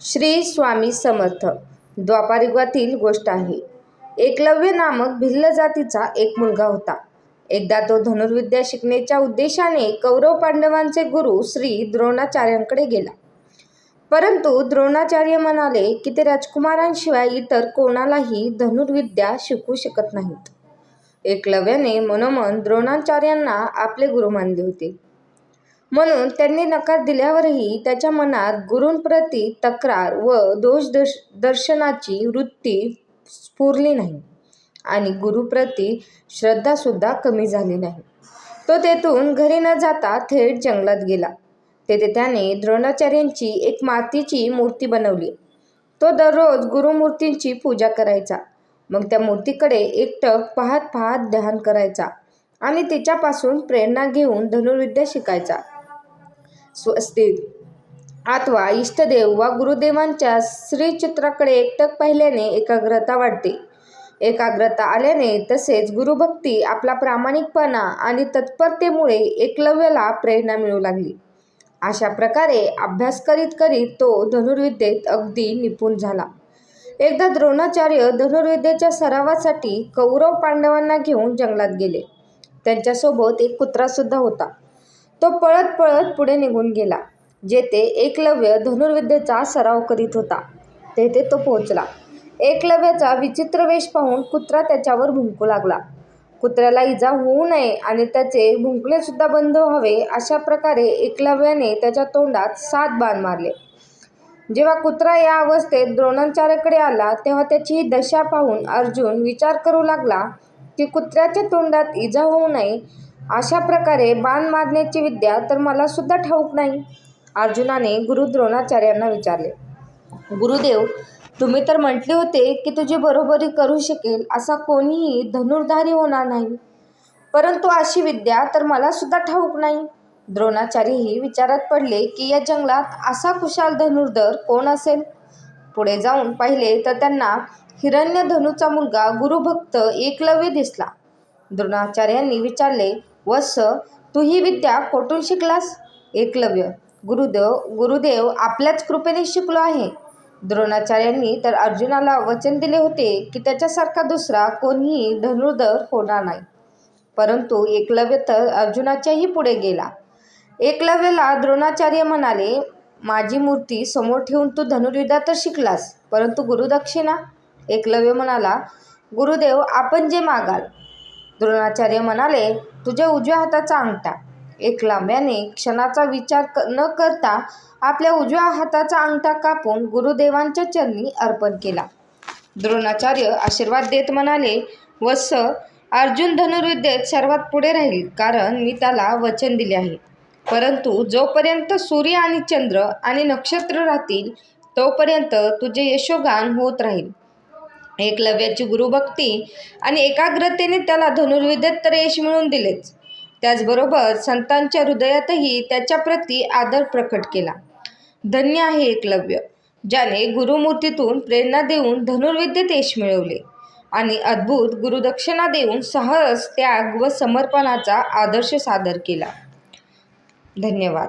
श्री स्वामी समर्थ. द्वापारयुगातील गोष्ट आहे. एकलव्य नामक भिल्ल जातीचा एक मुलगा होता. एकदा तो धनुर्विद्या शिकण्याच्या उद्देशाने कौरव पांडवांचे गुरु श्री द्रोणाचार्यांकडे गेला. परंतु द्रोणाचार्य म्हणाले की ते राजकुमारांशिवाय इतर कोणालाही धनुर्विद्या शिकू शकत नाहीत. एकलव्याने मनोमन द्रोणाचार्यांना आपले गुरु मानले होते. म्हणून त्यांनी नकार दिल्यावरही त्याच्या मनात गुरूंप्रती तक्रार व दोष दर्श दर्शनाची वृत्ती स्फुरली नाही आणि गुरुप्रती श्रद्धासुद्धा कमी झाली नाही. तो तेथून घरी न जाता थेट जंगलात गेला. तेथे त्याने द्रोणाचार्यांची एक मातीची मूर्ती बनवली. तो दररोज गुरुमूर्तींची पूजा करायचा. मग त्या मूर्तीकडे एकटक पाहत पाहत ध्यान करायचा आणि तिच्यापासून प्रेरणा घेऊन धनुर्विद्या शिकायचा. असतील. अथवा इष्टदेव वा गुरुदेवांच्या श्रीचित्राकडे एकटक पाहिल्याने एकाग्रता वाढते. एकाग्रता आल्याने तसेच गुरुभक्ती आपला प्रामाणिकपणा आणि तत्परतेमुळे एकलव्याला प्रेरणा मिळू लागली. अशा प्रकारे अभ्यास करीत करीत तो धनुर्विद्येत अगदी निपुण झाला. एकदा द्रोणाचार्य धनुर्विद्येच्या सरावासाठी कौरव पांडवांना घेऊन जंगलात गेले. त्यांच्यासोबत एक कुत्रासुद्धा होता. तो पळत पळत पुढे निघून गेला जेथे एकलव्य धनुर्विद्येचा सराव करीत होता. तेथे तो पोहोचला. एकलव्याचा विचित्र वेश पाहून कुत्रा त्याच्यावर भुंकू लागला. कुत्र्याला इजा होऊ नये आणि त्याचे भुंकलेसुद्धा बंद व्हावे अशा प्रकारे एकलव्याने त्याच्या तोंडात सात बाण मारले. जेव्हा कुत्रा या अवस्थेत द्रोणाचार्याकडे आला तेव्हा त्याची ही दशा पाहून अर्जुन विचार करू लागला की कुत्र्याच्या तोंडात इजा होऊ नये अशा प्रकारे बाण मारण्याची विद्या तर मला सुद्धा ठाऊक नाही अर्जुनाने गुरु द्रोणाचार्यांना विचारले. गुरुदेव तुम्ही तर म्हटले होते की तुझी बरोबरी करू शकेल असा कोणीही धनुर्धारी होणार नाही. परंतु अशी विद्या तर मला सुद्धा ठाऊक नाही. द्रोणाचार्यही विचारात पडले की या जंगलात असा कुशाल धनुर्धर कोण असेल? पुढे जाऊन पाहिले तर त्यांना हिरण्य धनुचा मुलगा गुरुभक्त एकलव्य दिसला. द्रोणाचार्यांनी विचारले वत्स तू ही विद्या कोठून शिकलास? एकलव्य. गुरुदेव गुरुदेव आपल्याच कृपेने शिकलो आहे. द्रोणाचार्यांनी तर अर्जुनाला वचन दिले होते की त्याच्यासारखा दुसरा कोणीही धनुर्धर होणार नाही. परंतु एकलव्य तर अर्जुनाच्याही पुढे गेला. एकलव्यला द्रोणाचार्य म्हणाले माझी मूर्ती समोर ठेवून तू धनुर्विद्या तर शिकलास परंतु गुरुदक्षिणा? एकलव्य म्हणाला गुरुदेव आपण जे मागाल द्रोणाचार्य म्हणाले तुझ्या उजव्या हाताचा अंगठा एक लांब्याने क्षणाचा विचार क न करता आपल्या उजव्या हाताचा अंगठा कापून गुरुदेवांच्या चरणी अर्पण केला. द्रोणाचार्य आशीर्वाद देत म्हणाले वत्स अर्जुन धनुर्विद्येत सर्वात पुढे राहील कारण मी त्याला वचन दिले आहे. परंतु जोपर्यंत सूर्य आणि चंद्र आणि नक्षत्र राहतील तोपर्यंत तुझे यशोगान होत राहील. एकलव्याची गुरुभक्ती आणि एकाग्रतेने त्याला धनुर्विद्येत तर यश मिळवून दिलेच. त्याचबरोबर संतांच्या हृदयातही त्याच्याप्रती आदर प्रकट केला. धन्य आहे एकलव्य ज्याने गुरुमूर्तीतून प्रेरणा देऊन धनुर्विद्येत यश मिळवले आणि अद्भुत गुरुदक्षिणा देऊन साहस त्याग व समर्पणाचा आदर्श सादर केला. धन्यवाद.